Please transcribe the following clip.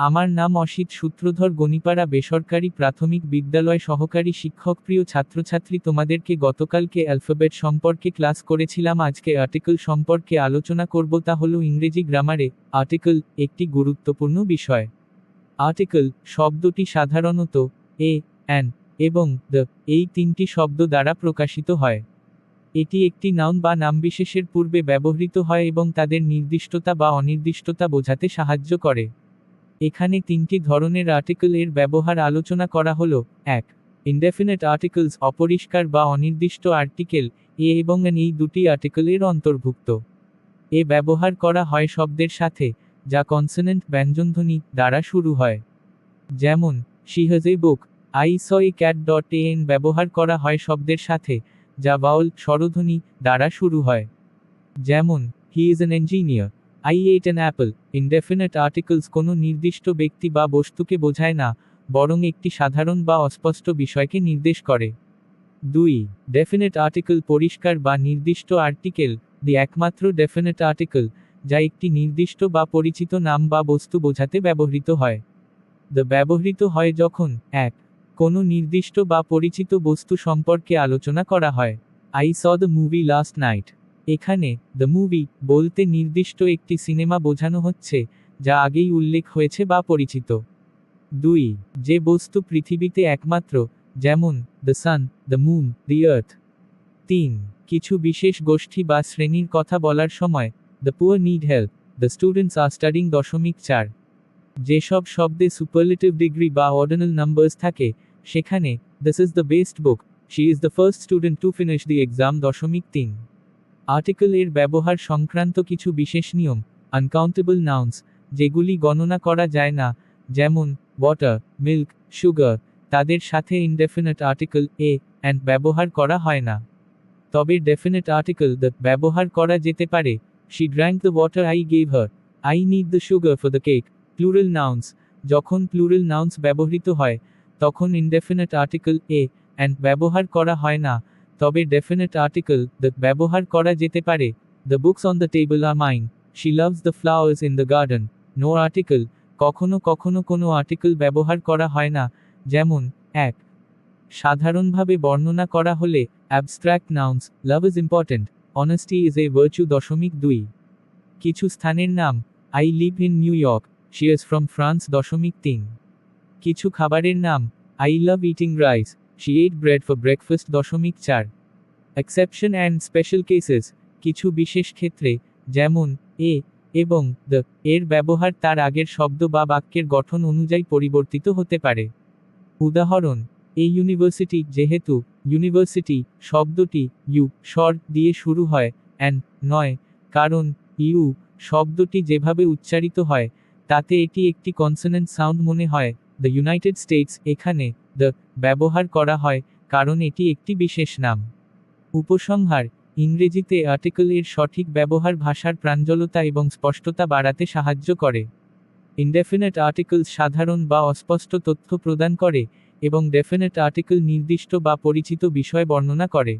আমার নাম অসিত সূত্রধর গণিপাড়া বেসরকারি প্রাথমিক বিদ্যালয় সহকারী শিক্ষক প্রিয় ছাত্রছাত্রী তোমাদেরকে গতকালকে অ্যালফাবেট সম্পর্কে ক্লাস করেছিলাম। আজকে আর্টিকেল সম্পর্কে আলোচনা করব। তা হলো ইংরেজি গ্রামারে আর্টিকেল একটি গুরুত্বপূর্ণ বিষয়। আর্টিকেল শব্দটি সাধারণত এ অ্যান এবং দ্য এই তিনটি শব্দ দ্বারা প্রকাশিত হয়। এটি একটি নাউন বা নামবিশেষের পূর্বে ব্যবহৃত হয় এবং তাদের নির্দিষ্টতা বা অনির্দিষ্টতা বোঝাতে সাহায্য করে। এখানে তিনটি ধরনের আর্টিকেল এর ব্যবহার আলোচনা করা হলো। এক ইনডেফিনেট আর্টিকেলস অপরিষ্কার বা অনির্দিষ্ট আর্টিকেল এ এবং এন এই দুটি আর্টিকেলের অন্তর্ভুক্ত। এ ব্যবহার করা হয় শব্দের সাথে, যা কনসোনেন্ট ব্যঞ্জনধ্বনি দ্বারা শুরু হয়। যেমন she has a book I saw a cat dot এন ব্যবহার করা হয় শব্দের সাথে, যা বাউল স্বরধ্বনি দ্বারা শুরু হয়। যেমন he is an engineer I ate an apple indefinite articles কোনো নির্দিষ্ট ব্যক্তি বা বস্তুকে বোঝায় না, বরং একটি সাধারণ বা অস্পষ্ট বিষয়কে নির্দেশ করে। দুই ডেফিনেট আর্টিকেল পরিষ্কার বা নির্দিষ্ট আর্টিকেল দি একমাত্র ডেফিনেট আর্টিকেল যা একটি নির্দিষ্ট বা পরিচিত নাম বা বস্তু বোঝাতে ব্যবহৃত হয়। দ্য ব্যবহৃত হয় যখন, এক, কোনো নির্দিষ্ট বা পরিচিত বস্তু সম্পর্কে আলোচনা করা হয়। I saw the movie last night এখানে দ্য মুভি বলতে নির্দিষ্ট একটি সিনেমা বোঝানো হচ্ছে, যা আগেই উল্লেখ হয়েছে বা পরিচিত। দুই, যে বস্তু পৃথিবীতে একমাত্র, যেমন the sun the moon the earth তিন, কিছু বিশেষ গোষ্ঠী বা শ্রেণির কথা বলার সময়, the poor need help the students are studying দশমিক চার যেসব শব্দে সুপারলেটিভ ডিগ্রি বা অর্ডিনাল নাম্বারস থাকে, সেখানে this is the best book she is the first student to finish the exam দশমিক তিন। আর্টিকেল এর ব্যবহার সংক্রান্ত কিছু বিশেষ নিয়ম আনকাউন্টেবল নাউন্স যেগুলি গণনা করা যায় না, যেমন ওয়াটার মিল্ক সুগার তাদের সাথে ইনডেফিনেট আর্টিকেল এ অ্যান্ড ব্যবহার করা হয় না। তবে ডেফিনেট আর্টিকেল দ্য ব্যবহার করা যেতে পারে। She drank the water I gave her I need the sugar for the cake plural nouns যখন প্লুরাল নাউন্স ব্যবহৃত হয়, তখন ইনডেফিনেট আর্টিকেল এ অ্যান্ড ব্যবহার করা হয় না। তবে ডেফিনেট আর্টিকেল দ্য ব্যবহার করা যেতে পারে। The books on the table are mine she loves the flowers in the garden no article কখনো কখনো কোনো আর্টিকেল ব্যবহার করা হয় না। যেমন, এক। সাধারণভাবে বর্ণনা করা হলে abstract nouns love is important honesty is a virtue দশমিক দুই। কিছু স্থানের নাম I live in New York she is from France দশমিক তিন। কিছু খাবারের নাম I love eating rice she ate bread for breakfast দশমিক চার। এক্সেপশন অ্যান্ড স্পেশাল কেসেস কিছু বিশেষ ক্ষেত্রে, যেমন, এ, এবং দ্য এর ব্যবহার তার আগের শব্দ বা বাক্যের গঠন অনুযায়ী পরিবর্তিত হতে পারে। উদাহরণ, এই ইউনিভার্সিটি যেহেতু, ইউনিভার্সিটি, শব্দটি, ইউ, স্বর দিয়ে শুরু হয় অ্যান্ড নয়, কারণ, ইউ, শব্দটি যেভাবে উচ্চারিত হয়, তাতে এটি একটি কনসোনেন্ট সাউন্ড মনে হয় দ্য ইউনাইটেড স্টেটস এখানে দ্য ব্যবহার করা হয়, কারণ এটি একটি বিশেষ নাম। উপসংহার, ইংরেজিতে আর্টিকেল এর সঠিক ব্যবহার ভাষার প্রাঞ্জলতা এবং স্পষ্টতা বাড়াতে সাহায্য করে। ইনডেফিনেট আর্টিকেলস সাধারণ বা অস্পষ্ট তথ্য প্রদান করে এবং ডেফিনেট আর্টিকেল নির্দিষ্ট বা পরিচিত বিষয় বর্ণনা করে।